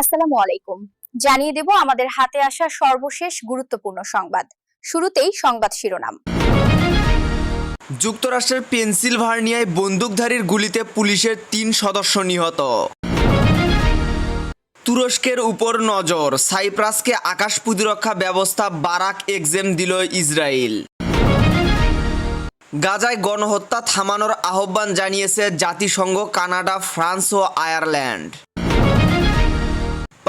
আসসালামু আলাইকুম। জানিয়ে দেব আমাদের হাতে আসা সর্বশেষ গুরুত্বপূর্ণ সংবাদ। শুরুতেই সংবাদ শিরোনাম। যুক্তরাষ্ট্রের পেনসিলভানিয়ায় বন্দুকধারীর গুলিতে পুলিশের তিন সদস্য নিহত। তুরস্কের উপর নজর, সাইপ্রাসকে আকাশ প্রতিরক্ষা ব্যবস্থা বারাক এক্সেম দিল ইসরায়েল। গাজায় গণহত্যা থামানোর আহ্বান জানিয়েছে জাতিসংঘ, কানাডা, ফ্রান্স ও আয়ারল্যান্ড।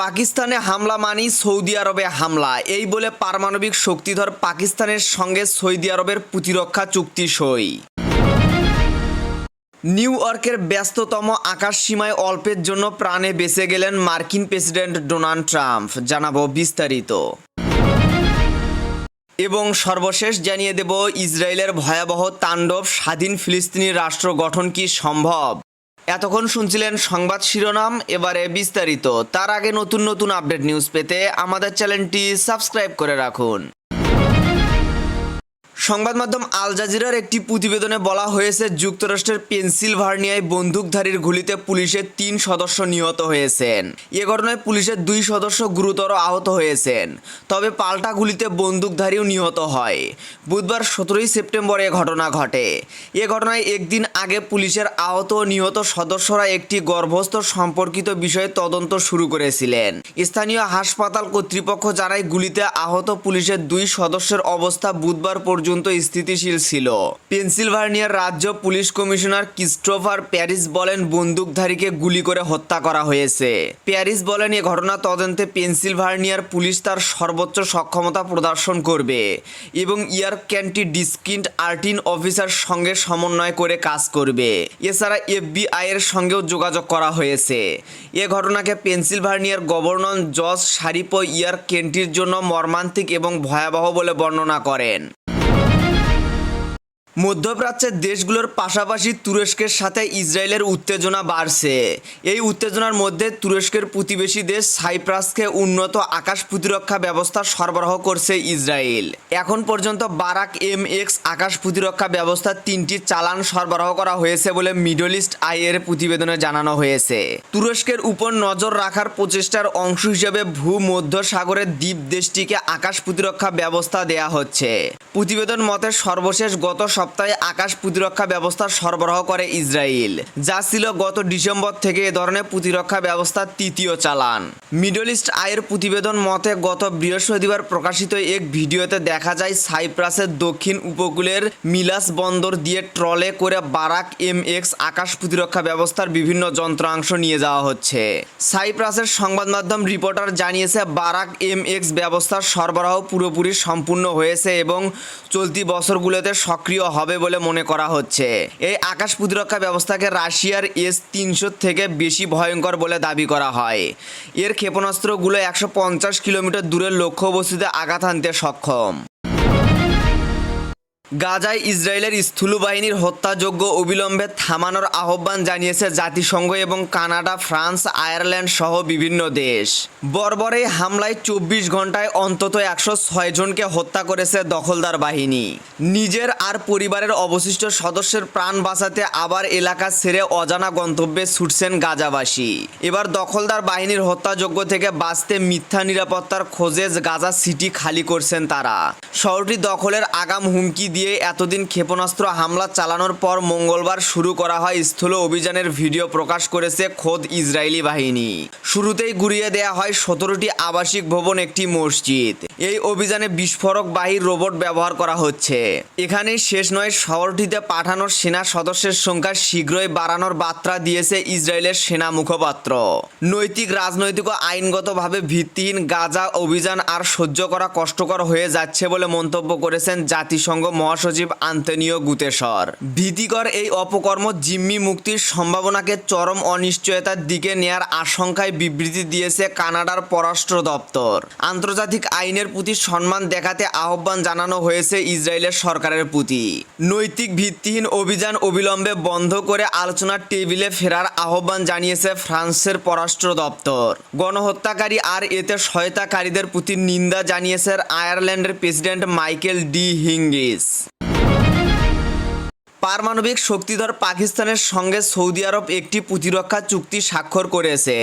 পাকিস্তানে হামলা মানি সৌদি আরবে হামলা। এই বলে পারমাণবিক শক্তিধর পাকিস্তানের সঙ্গে সৌদি আরবের প্রতিরক্ষা চুক্তি সই। নিউ ইয়র্কের ব্যস্ততম আকাশ সীমায় অল্পের জন্য প্রাণে বেঁচে গেলেন মার্কিন প্রেসিডেন্ট ডোনাল্ড ট্রাম্প। জানাব বিস্তারিত। এবং সর্বশেষ জানিয়ে দেব, ইসরায়েলের ভয়াবহ তাণ্ডব স্বাধীন ফিলিস্তিনি রাষ্ট্র গঠন কি সম্ভব? এতক্ষণ শুনছিলেন সংবাদ শিরোনাম, এবারে বিস্তারিত। তার আগে নতুন নতুন আপডেট নিউজ পেতে আমাদের চ্যানেলটি সাবস্ক্রাইব করে রাখুন। সংবাদ মাধ্যম আল জাজিরার একটি প্রতিবেদনে বলা হয়েছে, যুক্তরাষ্ট্রের পেনসিলভানিয়ায় বন্দুকধারীর গুলিতে পুলিশের তিন সদস্য নিহত হয়েছেন। এ ঘটনায় পুলিশের দুই সদস্য গুরুতর আহত হয়েছেন। তবে পাল্টা গুলিতে বন্দুকধারীও নিহত হয়। বুধবার সতেরোই সেপ্টেম্বর এ ঘটনা ঘটে। এ ঘটনায় একদিন আগে পুলিশের আহত ও নিহত সদস্যরা একটি গর্ভস্থ সম্পর্কিত বিষয়ে তদন্ত শুরু করেছিলেন। স্থানীয় হাসপাতাল কর্তৃপক্ষ জানায়, গুলিতে আহত পুলিশের দুই সদস্যের অবস্থা বুধবার পর্যন্ত স্থিতিশীল ছিল। পেনসিলভানিয়ার রাজ্য পুলিশ কমিশনার ক্রিস্টোফার প্যারিস বলেন, বন্দুকধারীকে গুলি করে হত্যা করা হয়েছে। প্যারিস বলেন, এ ঘটনা তদন্তে পেনসিলভানিয়ার পুলিশ তার সর্বোচ্চ সক্ষমতা প্রদর্শন করবে এবং ইয়ার ক্যান্টি ডিস্কিন্ট আর্টিন অফিসার সঙ্গে সমন্বয় করে কাজ করবে। এছাড়া এফবিআই এর সঙ্গেও যোগাযোগ করা হয়েছে। এ ঘটনাকে পেনসিলভানিয়ার গভর্নর জজ শারিপো ইয়ার কেন্টির জন্য মর্মান্তিক এবং ভয়াবহ বলে বর্ণনা করেন। মধ্যপ্রাচ্যের দেশগুলোর পাশাপাশি তুরস্কের সাথে ইসরায়েলের উত্তেজনা বাড়ছে। এই উত্তেজনার মধ্যে তুরস্কের প্রতিবেশী দেশ সাইপ্রাসকে উন্নত আকাশ প্রতিরক্ষা ব্যবস্থা সরবরাহ করছে ইসরায়েল। এখন পর্যন্ত বারাক এম এক্স আকাশ প্রতিরক্ষা ব্যবস্থা তিনটি চালান সরবরাহ করা হয়েছে বলে মিডল ইস্ট আই এর প্রতিবেদনে জানানো হয়েছে। তুরস্কের উপর নজর রাখার প্রচেষ্টার অংশ হিসেবে ভূমধ্য সাগরের দ্বীপ দেশটিকে আকাশ প্রতিরক্ষা ব্যবস্থা দেয়া হচ্ছে। প্রতিবেদন মতে সর্বশেষ গত সপ্তাহে আকাশ প্রতিরক্ষা ব্যবস্থা সরবরাহ করে ইসরায়েল, যা ছিল গত ডিসেম্বর থেকে এ ধরনের প্রতিরক্ষা ব্যবস্থার তৃতীয় চালান। মিডল ইস্ট আয়ের প্রতিবেদন মতে, গত বৃহস্পতিবার প্রকাশিত এক ভিডিওতে দেখা যায় সাইপ্রাসের দক্ষিণ উপকূলের মিলাস বন্দর দিয়ে ট্রলে করে বারাক এম এক্স আকাশ প্রতিরক্ষা ব্যবস্থার বিভিন্ন যন্ত্রাংশ নিয়ে যাওয়া হচ্ছে। সাইপ্রাসের সংবাদ মাধ্যম রিপোর্টার জানিয়েছে, বারাক এম এক্স ব্যবস্থার সরবরাহ পুরোপুরি সম্পূর্ণ হয়েছে এবং চলতি বছরগুলোতে সক্রিয় হবে বলে মনে করা হচ্ছে। এই আকাশ প্রতিরক্ষা ব্যবস্থাকে রাশিয়ার এস তিনশো থেকে বেশি ভয়ঙ্কর বলে দাবি করা হয়। এর ক্ষেপণাস্ত্রগুলো একশো পঞ্চাশ কিলোমিটার দূরের লক্ষ্যবস্তুতে আঘাত হানতে সক্ষম। গাজায় ইসরায়েলের স্থূল বাহিনীর হত্যাযোগ্য অবিলম্বে থামানোর আহ্বান জানিয়েছে জাতিসংঘ এবং কানাডা, ফ্রান্স, আয়ারল্যান্ড সহ বিভিন্ন দেশ। বর্বরে হামলায় চব্বিশ ঘন্টায় অন্তত একশো ছয় জনকে হত্যা করেছে দখলদার বাহিনী। নিজের আর পরিবারের অবশিষ্ট সদস্যের প্রাণ বাঁচাতে আবার এলাকা ছেড়ে অজানা গন্তব্যে ছুটছেন গাজাবাসী। এবার দখলদার বাহিনীর হত্যাযোগ্য থেকে বাঁচতে মিথ্যা নিরাপত্তার খোঁজে গাজা সিটি খালি করছেন তারা। শহরটি দখলের আগাম হুমকি দিয়ে এতদিন ক্ষেপণাস্ত্র হামলা চালানোর পর মঙ্গলবার শুরু করা হয় স্থূল অভিযানের ভিডিও প্রকাশ করেছে খোদ ইসরায়েলি বাহিনী। শুরুতেই গুড়িয়ে দেয়া হয় সতেরোটি আবাসিক ভবন, একটি মসজিদ। এই অভিযানে বিস্ফোরক বাহির রোবট ব্যবহার করা হচ্ছে। এখানেই শেষ নয়, শহরটিতে পাঠানোর সেনা সদস্যের সংখ্যা শীঘ্রই বাড়ানোর বার্তা দিয়েছে ইসরায়েলের সেনা মুখপাত্র। নৈতিক রাজনৈতিক ও আইনগতভাবে ভিত্তিহীন গাজা অভিযান আর সহ্য করা কষ্টকর হয়ে যাচ্ছে বলে মন্তব্য করেছেন জাতিসংঘ মহাসচিব আন্তনিও গুতেশর। ভীতিকর এই অপকর্ম জিম্মি মুক্তির সম্ভাবনাকে চরম অনিশ্চয়তার দিকে নেয়ার আশঙ্কায় বিবৃতি দিয়েছে কানাডার পররাষ্ট্র দপ্তর। আন্তর্জাতিক আইনের প্রতি সম্মান দেখাতে আহ্বান জানানো হয়েছে ইসরায়েলের সরকারের প্রতি। নৈতিক ভিত্তিহীন অভিযান অবিলম্বে বন্ধ করে আলোচনার টেবিলে ফেরার আহ্বান জানিয়েছে ফ্রান্সের পররাষ্ট্র দপ্তর। গণহত্যাকারী আর এতে সহায়তাকারীদের প্রতি নিন্দা জানিয়েছে আয়ারল্যান্ডের প্রেসিডেন্ট মাইকেল ডি হিঙ্গিস। পারমাণবিক শক্তিধর পাকিস্তানের সঙ্গে সৌদি আরব একটি প্রতিরক্ষা চুক্তি স্বাক্ষর করেছে,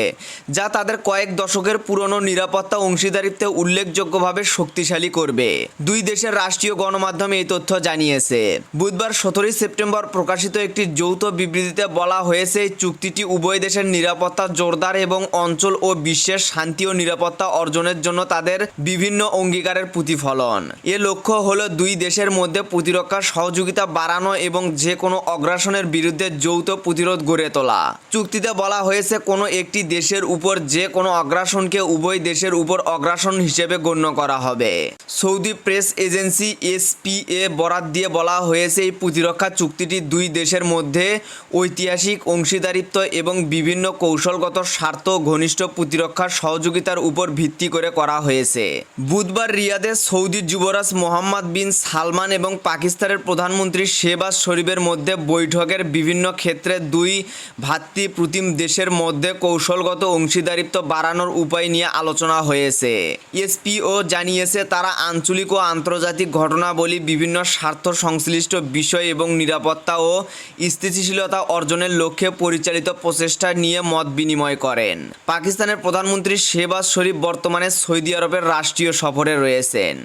যা তাদের কয়েক দশকের পুরনো নিরাপত্তা অংশীদারিত্বে উল্লেখযোগ্যভাবে শক্তিশালী করবে। দুই দেশের রাষ্ট্রীয় গণমাধ্যমে এই তথ্য জানিয়েছে। বুধবার সতেরোই সেপ্টেম্বর প্রকাশিত একটি যৌথ বিবৃতিতে বলা হয়েছে এই চুক্তিটি উভয় দেশের নিরাপত্তা জোরদার এবং অঞ্চল ও বিশ্বের শান্তি ও নিরাপত্তা অর্জনের জন্য তাদের বিভিন্ন অঙ্গীকারের প্রতিফলন। এ লক্ষ্য হলো দুই দেশের মধ্যে প্রতিরক্ষা সহযোগিতা বাড়ানো এবং যে কোনো অগ্রাসনের বিরুদ্ধে যৌথ প্রতিরোধ গড়ে তোলা। চুক্তিতে বলা হয়েছে, কোনো একটি দেশের উপর যে কোনো অগ্রাসনকে উভয় দেশের উপর অগ্রাসন হিসেবে গণ্য করা হবে। সৌদি প্রেস এজেন্সি এসপিএ বরাত দিয়ে বলা হয়েছে, এই প্রতিরক্ষা চুক্তিটি দুই দেশের মধ্যে ঐতিহাসিক অংশীদারিত্ব এবং বিভিন্ন কৌশলগত স্বার্থ ঘনিষ্ঠ প্রতিরক্ষা সহযোগিতার উপর ভিত্তি করে করা হয়েছে। বুধবার রিয়াদে সৌদি যুবরাজ মোহাম্মদ বিন সালমান এবং পাকিস্তানের প্রধানমন্ত্রী শেবাজ শরীফের মধ্যে বৈঠকের বিভিন্ন ক্ষেত্রে দুই ভাতৃপ্রতিম দেশের মধ্যে কৌশলগত অংশীদারিত্ব বাড়ানোর উপায় নিয়ে আলোচনা হয়েছে। এসপিও জানিয়েছে, তারা আঞ্চলিক ও আন্তর্জাতিক ঘটনাবলী, বিভিন্ন স্বার্থ সংশ্লিষ্ট বিষয় এবং নিরাপত্তা ও স্থিতিশীলতা অর্জনের লক্ষ্যে পরিচালিত প্রচেষ্টা নিয়ে মত বিনিময় করেন। পাকিস্তানের প্রধানমন্ত্রী শেবাজ শরীফ বর্তমানে সৌদি আরবের রাষ্ট্রীয় সফরে রয়েছেন।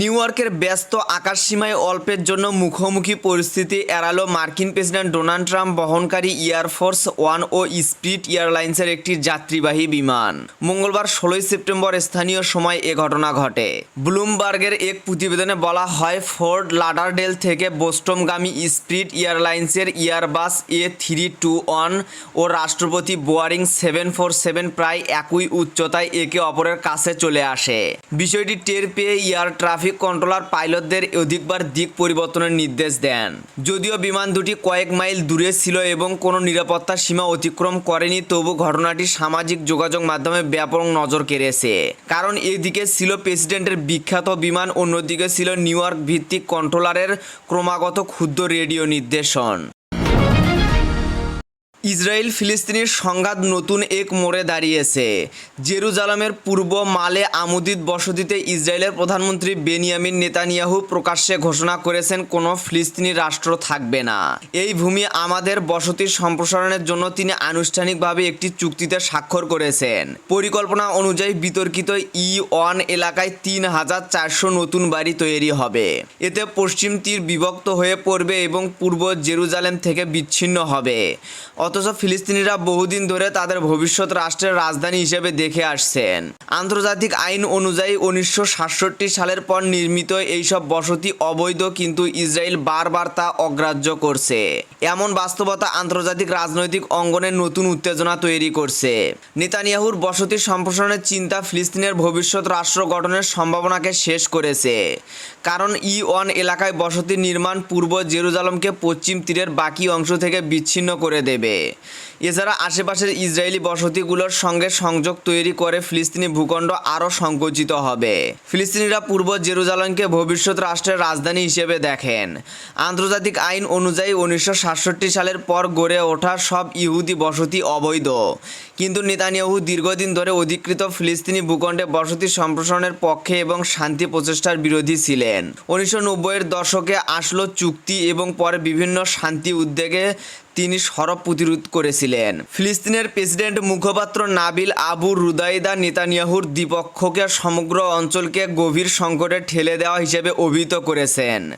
নিউ ইয়র্কের ব্যস্ত আকাশসীমায় অল্পের জন্য মুখোমুখি পরিস্থিতি এড়ালো মার্কিন প্রেসিডেন্ট ডোনাল্ড ট্রাম্প বহনকারী এয়ারফোর্স ওয়ান ও স্পিড এয়ারলাইন্সের একটি যাত্রীবাহী বিমান। মঙ্গলবার ষোলোই সেপ্টেম্বর স্থানীয় সময় এ ঘটনা ঘটে। ব্লুমবার্গের এক প্রতিবেদনে বলা হয়, ফোর্ড লাডারডেল থেকে বোস্টমগামী স্পিড এয়ারলাইন্সের Airbus A three two one ও রাষ্ট্রপতি বোয়ারিং সেভেন ফোর সেভেন প্রায় একই উচ্চতায় একে অপরের কাছে চলে আসে। বিষয়টি টের পেয়ে এয়ার ট্রাফিক কন্ট্রোলার পাইলটদের অধিকবার দিক পরিবর্তনের নির্দেশ দেন। যদিও বিমান দুটি কয়েক মাইল দূরে ছিল এবং কোনো নিরাপত্তার সীমা অতিক্রম করেনি, তবু ঘটনাটি সামাজিক যোগাযোগ মাধ্যমে ব্যাপক নজর কেড়েছে। কারণ এদিকে ছিল প্রেসিডেন্টের বিখ্যাত বিমান, অন্যদিকে ছিল নিউ ইয়র্ক ভিত্তিক কন্ট্রোলারের ক্রমাগত ক্ষুদ্র রেডিও নির্দেশন। ইসরায়েল ফিলিস্তিনির সংঘাত নতুন এক মোড়ে দাঁড়িয়েছে। জেরুজালামের পূর্ব মালে আমুদিত বসতিতে ইসরায়েলের প্রধানমন্ত্রী বেনিয়ামিন নেতানিয়াহু প্রকাশ্যে ঘোষণা করেছেন, কোনো ফিলিস্তিনি রাষ্ট্র থাকবে না। এই ভূমি আমাদের বসতির সম্প্রসারণের জন্য তিনি আনুষ্ঠানিকভাবে একটি চুক্তিতে স্বাক্ষর করেছেন। পরিকল্পনা অনুযায়ী বিতর্কিত ই ওয়ান এলাকায় তিন হাজার চারশো নতুন বাড়ি তৈরি হবে। এতে পশ্চিম তীর বিভক্ত হয়ে পড়বে এবং পূর্ব জেরুজালেম থেকে বিচ্ছিন্ন হবে। অথচ ফিলিস্তিনিরা বহুদিন ধরে তাদের ভবিষ্যৎ রাষ্ট্রের রাজধানী হিসেবে দেখে আসছেন। আন্তর্জাতিক আইন অনুযায়ী উনিশশো সাতষট্টি সালের পর নির্মিত এইসব বসতি অবৈধ, কিন্তু ইসরায়েল বারবার তা অগ্রাহ্য করছে। এমন বাস্তবতা আন্তর্জাতিক রাজনৈতিক অঙ্গনে নতুন উত্তেজনা তৈরি করছে। নেতানিয়াহুর বসতি সম্প্রসারণের চিন্তা ফিলিস্তিনের ভবিষ্যৎ রাষ্ট্র গঠনের সম্ভাবনাকে শেষ করেছে। কারণ ই ওয়ান এলাকায় বসতি নির্মাণ পূর্ব জেরুজালমকে পশ্চিম তীরের বাকি অংশ থেকে বিচ্ছিন্ন করে দেবে। 对。এছাড়া আশেপাশের ইসরায়েলি বসতিগুলোর সঙ্গে সংযোগ তৈরি করে ফিলিস্তিনি ভূখণ্ড আরও সংকুচিত হবে। ফিলিস্তিনিরা পূর্ব জেরুজালেমকে ভবিষ্যৎ রাষ্ট্রের রাজধানী হিসেবে দেখেন। আন্তর্জাতিক আইন অনুযায়ী উনিশশো সাতষট্টি সালের পর গড়ে ওঠা সব ইহুদি বসতি অবৈধ। কিন্তু নেতানিয়াহু দীর্ঘদিন ধরে অধিকৃত ফিলিস্তিনি ভূখণ্ডে বসতি সম্প্রসারণের পক্ষে এবং শান্তি প্রচেষ্টার বিরোধী ছিলেন। উনিশশো নব্বইয়ের দশকে আসলো চুক্তি এবং পরে বিভিন্ন শান্তি উদ্যোগে তিনি সরব প্রতিরোধ করেছিলেন। ফিলিস্তিনের প্রেসিডেন্ট মুখপাত্র নাবিল আবু রুদাইদা নেতানিয়াহুর দ্বিপক্ষকে সমগ্র অঞ্চলকে গভীর সংকটে ঠেলে দেওয়া হিসেবে অভিহিত করেছেন।